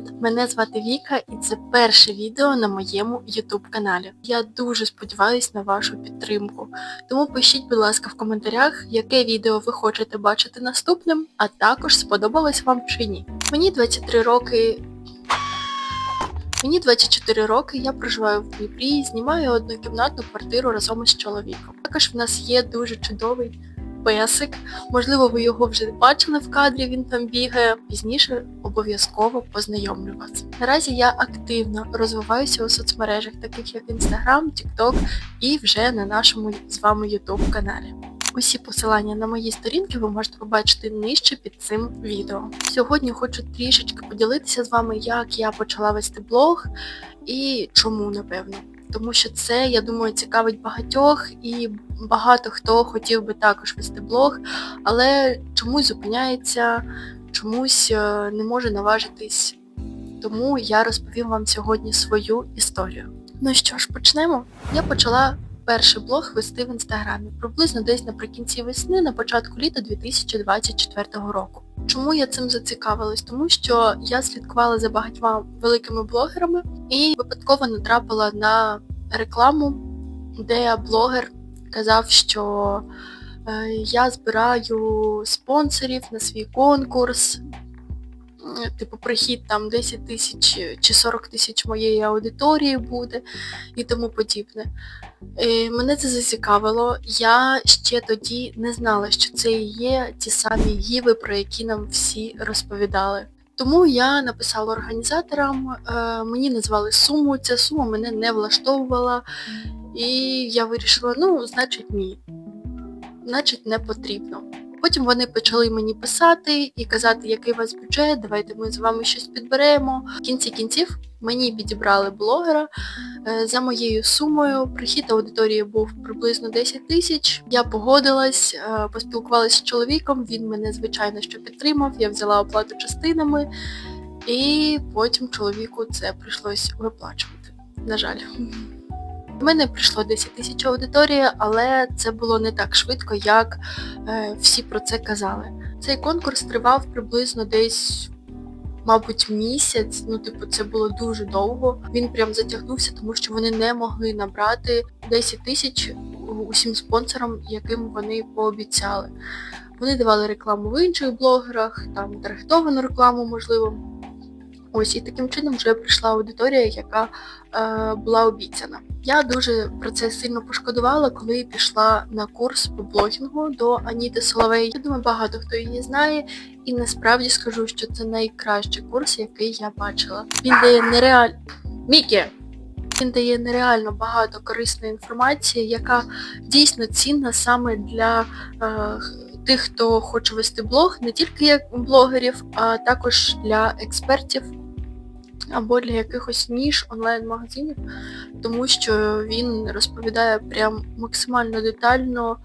Привіт! Мене звати Віка і це перше відео на моєму YouTube каналі. Я дуже сподіваюся на вашу підтримку. Тому пишіть, будь ласка, в коментарях, яке відео ви хочете бачити наступним, а також сподобалось вам чи ні. Мені 23 роки. Мені 24 роки, я проживаю в Дніпрі, знімаю однокімнатну квартиру разом із чоловіком. Також в нас є дуже чудовий песик. Можливо, ви його вже бачили в кадрі, він там бігає. Пізніше обов'язково познайомлю вас. Наразі я активно розвиваюся у соцмережах, таких як Instagram, TikTok і вже на нашому з вами YouTube каналі. Усі посилання на мої сторінки ви можете побачити нижче під цим відео. Сьогодні хочу трішечки поділитися з вами, як я почала вести блог і чому, напевно. Тому що це, я думаю, цікавить багатьох і багато хто хотів би також вести блог, але чомусь зупиняється, чомусь е, не може наважитись. Тому я розповім вам сьогодні свою історію. Ну що ж, почнемо. Я почала перший блог вести в інстаграмі приблизно десь наприкінці весни, на початку літа 2024 року. Чому я цим зацікавилась? Тому що я слідкувала за багатьма великими блогерами і випадково натрапила на рекламу, де блогер казав, що е, я збираю спонсорів на свій конкурс, типу прихід там 10 тисяч чи 40 тисяч моєї аудиторії буде і тому подібне. Е, Мене це зацікавило. Я ще тоді не знала, що це і є ті самі гіви, про які нам всі розповідали. Тому я написала організаторам, е, мені назвали суму, ця сума мене не влаштовувала, і я вирішила, ну, значить, ні. Значить, не потрібно. Потім вони почали мені писати і казати, який у вас бюджет, давайте ми з вами щось підберемо. В кінці кінців мені підібрали блогера е, за моєю сумою. Прихід аудиторії був приблизно 10 тисяч. Я погодилась, е, поспілкувалася з чоловіком, він мене, звичайно, що підтримав, я взяла оплату частинами, і потім чоловіку це прийшлось виплачувати. На жаль. У мене прийшло 10 тисяч аудиторії, але це було не так швидко, як е, всі про це казали. Цей конкурс тривав приблизно десь, мабуть, місяць. Ну, типу, це було дуже довго. Він прям затягнувся, тому що вони не могли набрати 10 тисяч усім спонсорам, яким вони пообіцяли. Вони давали рекламу в інших блогерах, там таргетовану рекламу, можливо. Ось і таким чином вже прийшла аудиторія, яка е, була обіцяна. Я дуже про це сильно пошкодувала, коли пішла на курс по блогінгу до Аніти Соловей. Я думаю, багато хто її знає, і насправді скажу, що це найкращий курс, який я бачила. Він дає нереаль... Мікі! Він дає нереально багато корисної інформації, яка дійсно цінна саме для е, тих, хто хоче вести блог, не тільки як блогерів, а також для експертів або для якихось ніж онлайн-магазинів, тому що він розповідає прям максимально детально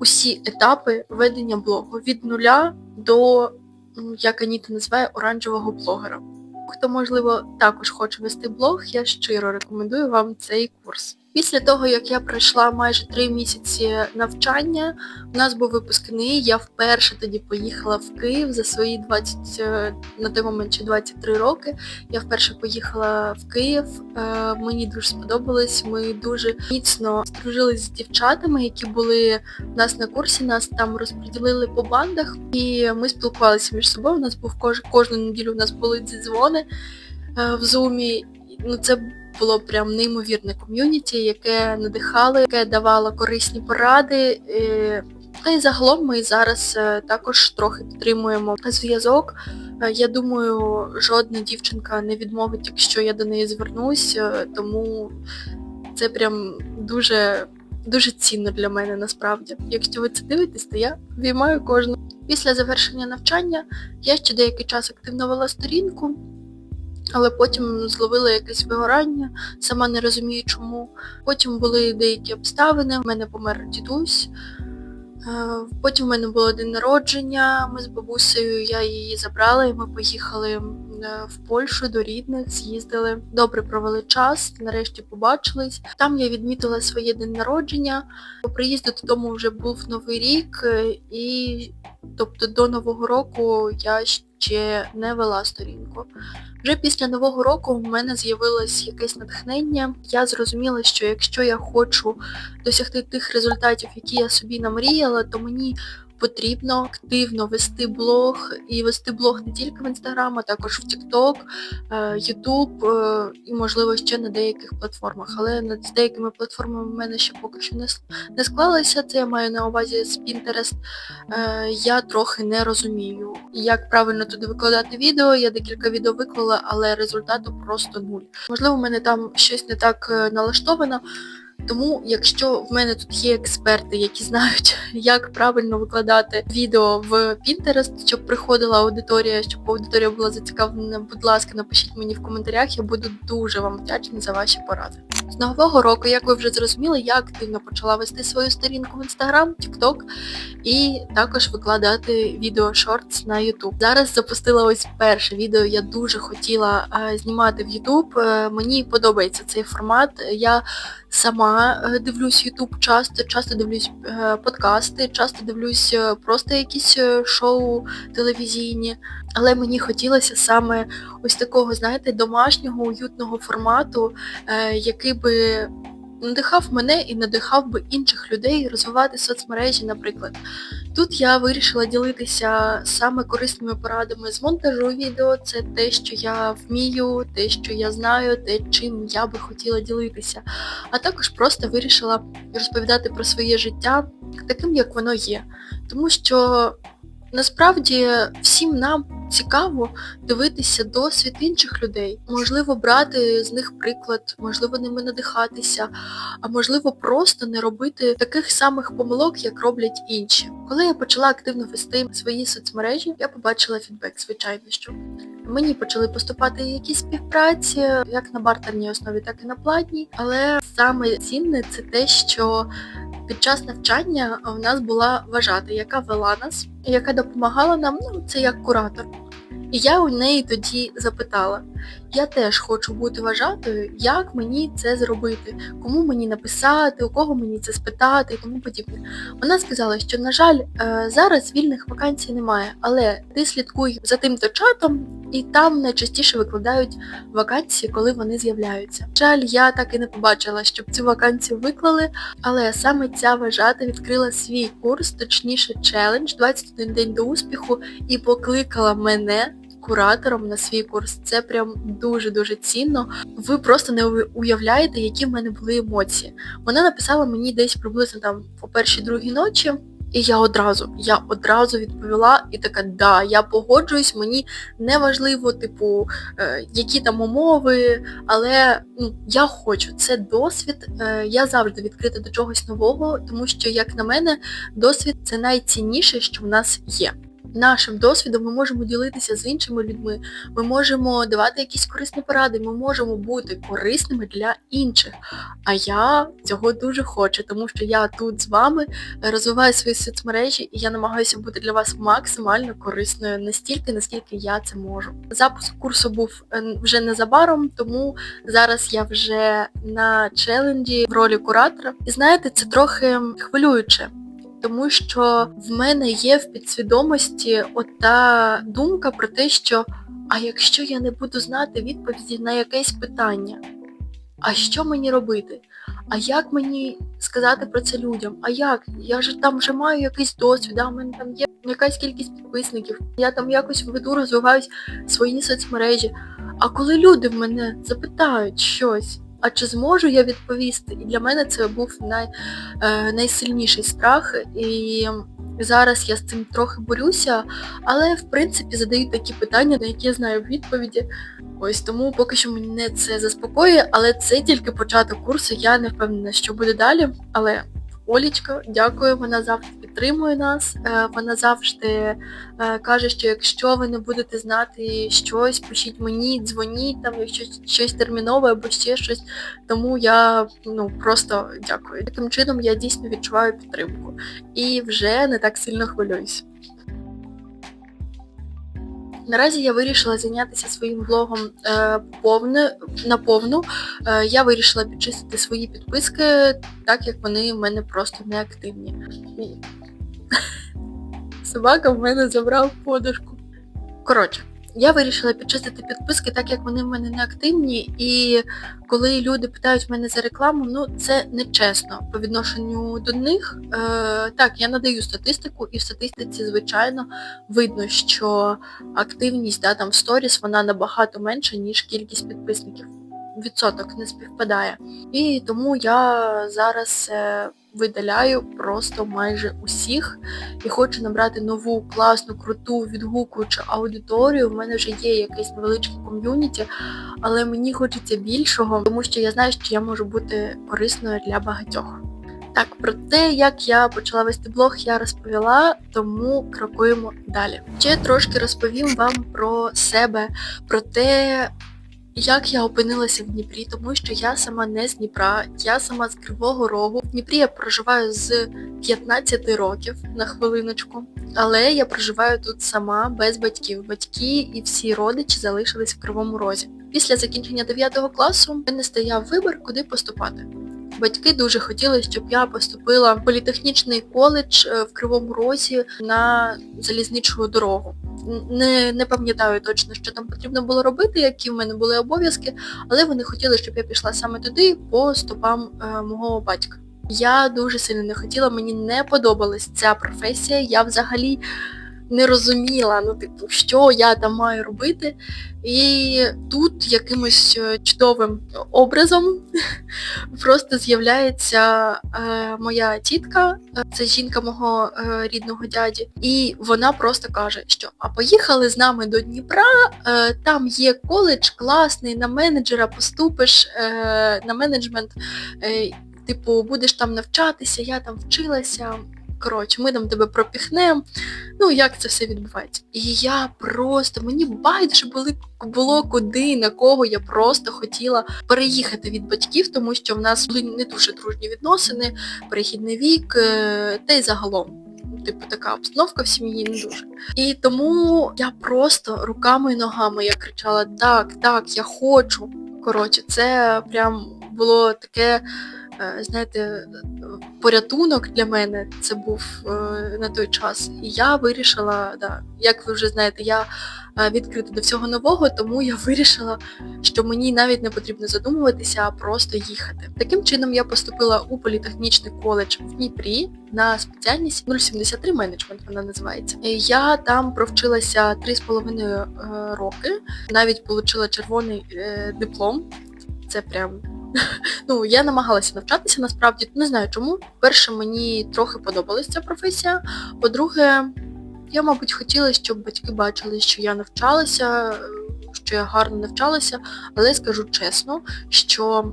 усі етапи ведення блогу від нуля до, як Аніта називає, оранжевого блогера. Хто, можливо, також хоче вести блог, я щиро рекомендую вам цей курс. Після того, як я пройшла майже три місяці навчання, у нас був випускний, я вперше тоді поїхала в Київ за свої 20, е, на той момент ще 23 роки. Я вперше поїхала в Київ, е, мені дуже сподобалось, ми дуже міцно здружились з дівчатами, які були у нас на курсі, нас там розподілили по бандах, і ми спілкувалися між собою. У нас був кож... кожну неділю у нас були дзвони е, в зумі. Ну, це було прям неймовірне ком'юніті, яке надихало, яке давало корисні поради. Та й загалом ми зараз е, також трохи підтримуємо зв'язок. Е, Я думаю, жодна дівчинка не відмовить, якщо я до неї звернусь, е, тому це прям дуже дуже цінно для мене насправді. Якщо ви це дивитесь, то я віймаю кожну. Після завершення навчання я ще деякий час активно вела сторінку але потім зловила якесь вигорання, сама не розумію чому. Потім були деякі обставини, в мене помер дідусь. Е, Потім в мене було день народження, ми з бабусею, я її забрала і ми поїхали е, в Польщу до рідних, з'їздили. Добре провели час, нарешті побачились. Там я відмітила своє день народження. По приїзду додому вже був Новий рік, е, і тобто до Нового року я чи не вела сторінку. Вже після нового року в мене з'явилось якесь натхнення. Я зрозуміла, що якщо я хочу досягти тих результатів, які я собі намріяла, то мені потрібно активно вести блог і вести блог не тільки в Інстаграм, а також в TikTok, е, Ютуб е, і, можливо, ще на деяких платформах. Але з деякими платформами в мене ще поки що не, склалося. Це я маю на увазі з Pinterest. Е, Я трохи не розумію, як правильно туди викладати відео. Я декілька відео виклала, але результату просто нуль. Можливо, в мене там щось не так е, налаштовано. Тому, якщо в мене тут є експерти, які знають, як правильно викладати відео в Pinterest, щоб приходила аудиторія, щоб аудиторія була зацікавлена, будь ласка, напишіть мені в коментарях, я буду дуже вам вдячна за ваші поради. З нового року, як ви вже зрозуміли, я активно почала вести свою сторінку в Instagram, TikTok і також викладати відео шортс на YouTube. Зараз запустила ось перше відео. Я дуже хотіла е, знімати в YouTube. Е, мені подобається цей формат. Я сама е, дивлюсь YouTube часто, часто дивлюсь подкасти, часто дивлюсь просто якісь шоу телевізійні. Але мені хотілося саме ось такого, знаєте, домашнього, уютного формату, е, би надихав мене і надихав би інших людей розвивати соцмережі, наприклад. Тут я вирішила ділитися саме корисними порадами з монтажу відео. Це те, що я вмію, те, що я знаю, те, чим я би хотіла ділитися. А також просто вирішила розповідати про своє життя таким, як воно є. Тому що насправді всім нам цікаво дивитися досвід інших людей, можливо, брати з них приклад, можливо, ними надихатися, а можливо, просто не робити таких самих помилок, як роблять інші. Коли я почала активно вести свої соцмережі, я побачила фідбек, звичайно, що мені почали поступати якісь співпраці, як на бартерній основі, так і на платній. Але саме цінне це те, що під час навчання в нас була вважата, яка вела нас, яка допомагала нам, ну це як куратор. І я у неї тоді запитала: я теж хочу бути вважатою, як мені це зробити, кому мені написати, у кого мені це спитати і тому подібне. Вона сказала, що, на жаль, е, зараз вільних вакансій немає, але ти слідкуй за тим-то чатом, і там найчастіше викладають вакансії, коли вони з'являються. Жаль, я так і не побачила, щоб цю вакансію виклали, але саме ця вважата відкрила свій курс, точніше челендж 21 день до успіху, і покликала мене куратором на свій курс. Це прям дуже-дуже цінно. Ви просто не уявляєте, які в мене були емоції. Вона написала мені десь приблизно там по першій другій ночі. І я одразу, я одразу відповіла і така, да, я погоджуюсь, мені не важливо, типу, е, які там умови, але ну, я хочу, це досвід. Е, я завжди відкрита до чогось нового, тому що, як на мене, досвід це найцінніше, що в нас є. Нашим досвідом ми можемо ділитися з іншими людьми, ми можемо давати якісь корисні поради, ми можемо бути корисними для інших. А я цього дуже хочу, тому що я тут з вами розвиваю свої соцмережі і я намагаюся бути для вас максимально корисною настільки, наскільки я це можу. Запуск курсу був е, вже незабаром, тому зараз я вже на челенджі в ролі куратора. І знаєте, це трохи хвилююче тому що в мене є в підсвідомості ота думка про те, що а якщо я не буду знати відповіді на якесь питання, а що мені робити? А як мені сказати про це людям? А як? Я ж там вже маю якийсь досвід, а в мене там є якась кількість підписників, я там якось веду, розвиваюсь свої соцмережі. А коли люди в мене запитають щось, а чи зможу я відповісти? І для мене це був най, е, найсильніший страх. І зараз я з цим трохи борюся, але в принципі задають такі питання, на які я знаю відповіді. Ось тому поки що мене це заспокоює, але це тільки початок курсу. Я не впевнена, що буде далі. Але Олічка, дякую, вона завжди підтримує нас. Е, Вона завжди е, каже, що якщо ви не будете знати щось, пишіть мені, дзвоніть там, якщо щось термінове або ще щось. Тому я ну просто дякую. Таким чином я дійсно відчуваю підтримку і вже не так сильно хвилююсь. Наразі я вирішила зайнятися своїм блогом е, повне, наповну. Е, я вирішила підчистити свої підписки, так як вони в мене просто не активні. Собака в мене забрав подушку. Коротше, я вирішила підчистити підписки, так як вони в мене не активні, і коли люди питають мене за рекламу, ну це нечесно по відношенню до них. Е, так, я надаю статистику, і в статистиці, звичайно, видно, що активність да, там в сторіс вона набагато менша, ніж кількість підписників. Відсоток не співпадає. І тому я зараз е, видаляю просто майже усіх і хочу набрати нову класну, круту, відгукуючу аудиторію. В мене вже є якесь невеличке ком'юніті, але мені хочеться більшого, тому що я знаю, що я можу бути корисною для багатьох. Так, про те, як я почала вести блог, я розповіла, тому крокуємо далі. Ще трошки розповім вам про себе, про те, як я опинилася в Дніпрі, тому що я сама не з Дніпра, я сама з Кривого Рогу. В Дніпрі я проживаю з 15 років на хвилиночку, але я проживаю тут сама без батьків. Батьки і всі родичі залишились в Кривому Розі. Після закінчення 9 класу в мене стояв вибір, куди поступати. Батьки дуже хотіли, щоб я поступила в політехнічний коледж е, в Кривому Розі на залізничну дорогу. Не, не пам'ятаю точно, що там потрібно було робити, які в мене були обов'язки, але вони хотіли, щоб я пішла саме туди по стопам е, мого батька. Я дуже сильно не хотіла, мені не подобалась ця професія. Я взагалі не розуміла, ну, типу, що я там маю робити. І тут якимось е, чудовим образом просто з'являється е, моя тітка, е, це жінка мого е, рідного дяді, і вона просто каже, що а поїхали з нами до Дніпра, е, там є коледж класний, на менеджера поступиш е, на менеджмент. Е, Типу, будеш там навчатися, я там вчилася, коротше, ми там тебе пропіхнемо. Ну, як це все відбувається. І я просто, мені байдуже були, було куди, на кого я просто хотіла переїхати від батьків, тому що в нас були не дуже дружні відносини, перехідний вік, е, та й загалом. Типу, така обстановка в сім'ї не дуже. І тому я просто руками і ногами я кричала: Так, так, я хочу. Коротше, це прям було таке знаєте, порятунок для мене це був е, на той час. І я вирішила, да, як ви вже знаєте, я е, відкрита до всього нового, тому я вирішила, що мені навіть не потрібно задумуватися, а просто їхати. Таким чином я поступила у політехнічний коледж в Дніпрі на спеціальність 073 менеджмент, вона називається. Я там провчилася 3,5 роки, навіть отримала червоний диплом. Це прям Ну, я намагалася навчатися насправді, не знаю чому. Перше, мені трохи подобалася ця професія. По-друге, я, мабуть, хотіла, щоб батьки бачили, що я навчалася, що я гарно навчалася, але скажу чесно, що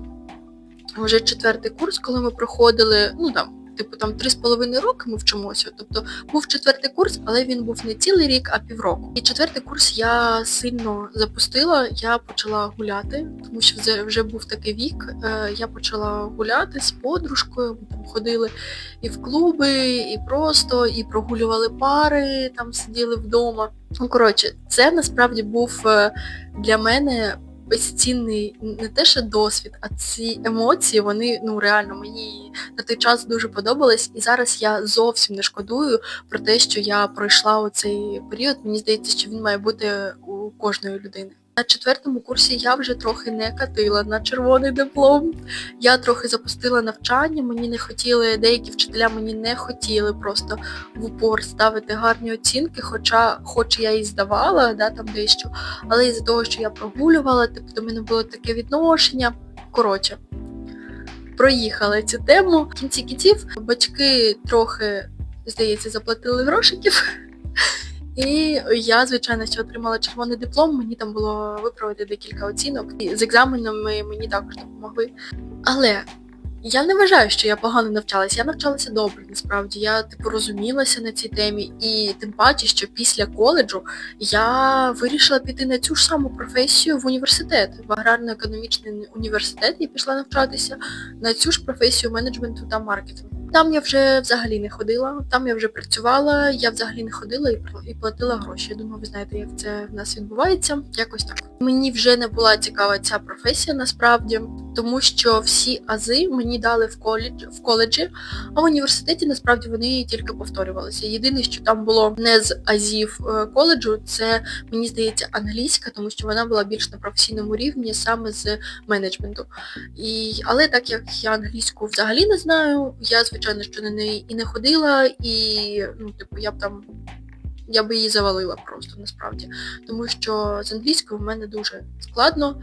вже четвертий курс, коли ми проходили, ну там типу там три з половиною роки ми вчимося. Тобто був четвертий курс, але він був не цілий рік, а півроку. І четвертий курс я сильно запустила, я почала гуляти, тому що вже, вже був такий вік. Е, я почала гуляти з подружкою, ходили і в клуби, і просто, і прогулювали пари, там сиділи вдома. Ну, коротше, це насправді був е, для мене безцінний не те, що досвід, а ці емоції, вони ну реально мені на той час дуже подобались. І зараз я зовсім не шкодую про те, що я пройшла у цей період. Мені здається, що він має бути у кожної людини. На четвертому курсі я вже трохи не катила на червоний диплом. Я трохи запустила навчання, мені не хотіли, деякі вчителя мені не хотіли просто в упор ставити гарні оцінки, хоча хоч я і здавала, да, там дещо, але із-за того, що я прогулювала, типу до мене було таке відношення. Коротше, проїхали цю тему. В кінці кінців батьки трохи, здається, заплатили грошиків. І я, звичайно, що отримала червоний диплом, мені там було виправити декілька оцінок. І з екзаменами мені також допомогли. Але я не вважаю, що я погано навчалася. Я навчалася добре, насправді. Я типу розумілася на цій темі, і тим паче, що після коледжу я вирішила піти на цю ж саму професію в університет, в аграрно-економічний університет. Я пішла навчатися на цю ж професію менеджменту та маркетингу. Там я вже взагалі не ходила, там я вже працювала, я взагалі не ходила і і платила гроші. Я думаю, ви знаєте, як це в нас відбувається. Якось так. Мені вже не була цікава ця професія насправді. тому що всі ази мені дали в коледж, в коледжі, а в університеті насправді вони тільки повторювалися. Єдине, що там було не з азів е, коледжу, це мені здається англійська, тому що вона була більш на професійному рівні саме з менеджменту. І, але так як я англійську взагалі не знаю, я звичайно що на неї і не ходила, і ну, типу, я б там. Я би її завалила просто насправді, тому що з англійською в мене дуже складно.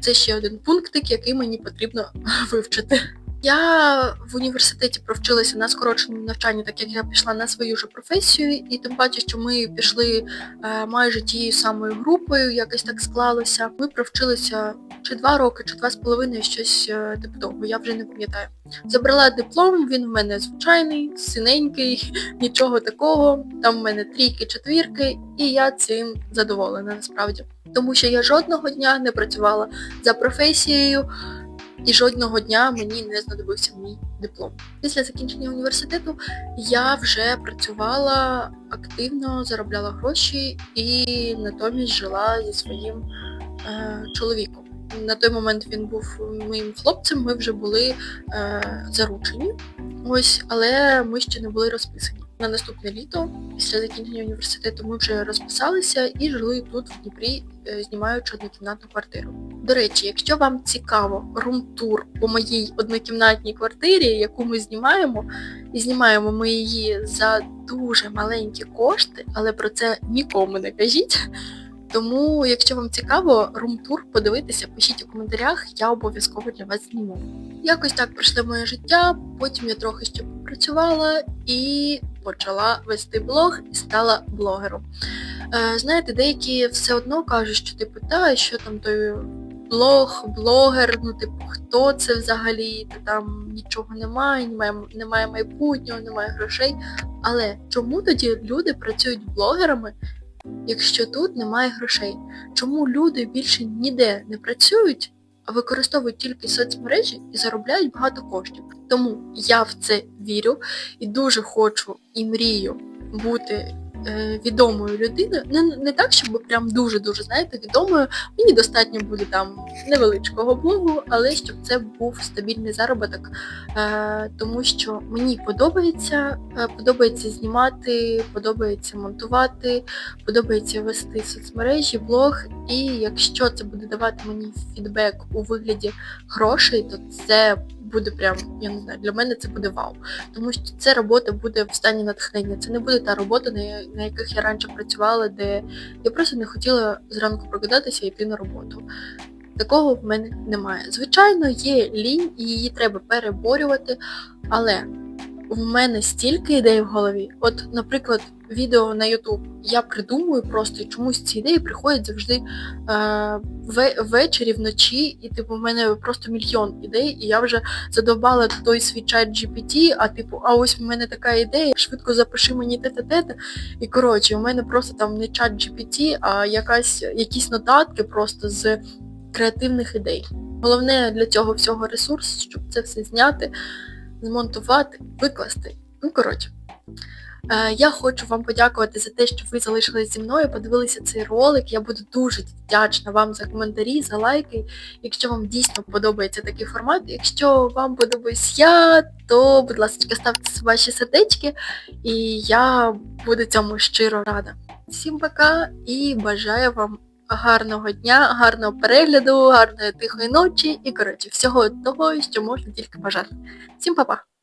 Це ще один пунктик, який мені потрібно вивчити. Я в університеті провчилася на скороченому навчанні, так як я пішла на свою ж професію, і тим паче, що ми пішли е, майже тією самою групою, якось так склалося. Ми провчилися чи два роки, чи два з половиною, щось е, типу того, я вже не пам'ятаю. Забрала диплом, він в мене звичайний, синенький, нічого такого. Там в мене трійки, четвірки, і я цим задоволена насправді. Тому що я жодного дня не працювала за професією, і жодного дня мені не знадобився мій диплом. Після закінчення університету я вже працювала активно, заробляла гроші і натомість жила зі своїм е, чоловіком. На той момент він був моїм хлопцем, ми вже були е, заручені. Ось, але ми ще не були розписані. На наступне літо, після закінчення університету, ми вже розписалися і жили тут, в Дніпрі, е, знімаючи однокімнатну квартиру. До речі, якщо вам цікаво рум-тур по моїй однокімнатній квартирі, яку ми знімаємо, і знімаємо ми її за дуже маленькі кошти, але про це нікому не кажіть. Тому, якщо вам цікаво, рум-тур подивитися, пишіть у коментарях, я обов'язково для вас зніму. Якось так пройшло моє життя, потім я трохи ще попрацювала і почала вести блог і стала блогером. Е, знаєте, деякі все одно кажуть, що типу, та що там той блог, блогер, ну типу, хто це взагалі, та там нічого немає, немає, немає майбутнього, немає грошей. Але чому тоді люди працюють блогерами? якщо тут немає грошей? Чому люди більше ніде не працюють, використовують тільки соцмережі і заробляють багато коштів? Тому я в це вірю і дуже хочу і мрію бути відомою людиною. Не, не так, щоб прям дуже-дуже, знаєте, відомою. Мені достатньо буде там невеличкого блогу, але щоб це був стабільний заробіток, е, тому що мені подобається, е, подобається знімати, подобається монтувати, подобається вести соцмережі, блог, і якщо це буде давати мені фідбек у вигляді грошей, то це буде прям, я не знаю, для мене це буде вау. Тому що ця робота буде в стані натхнення. Це не буде та робота, на, яких я раніше працювала, де я просто не хотіла зранку прокидатися і йти на роботу. Такого в мене немає. Звичайно, є лінь і її треба переборювати, але в мене стільки ідей в голові. От, наприклад, відео на YouTube я придумую просто і чомусь ці ідеї приходять завжди е, ввечері, вночі, і типу в мене просто мільйон ідей, і я вже задовбала той свій чат GPT, а типу, а ось в мене така ідея, швидко запиши мені те-те-те. І коротше, у мене просто там не чат GPT, а якась якісь нотатки просто з креативних ідей. Головне для цього всього ресурс, щоб це все зняти змонтувати, викласти. Ну, коротше. Е, я хочу вам подякувати за те, що ви залишились зі мною, подивилися цей ролик. Я буду дуже вдячна вам за коментарі, за лайки. Якщо вам дійсно подобається такий формат. Якщо вам подобаюсь я, то, будь ласка, ставте ваші сердечки, і я буду цьому щиро рада. Всім пока і бажаю вам гарного дня, гарного перегляду, гарної тихої ночі і, коротше, всього того, що можна тільки бажати. Всім па-па!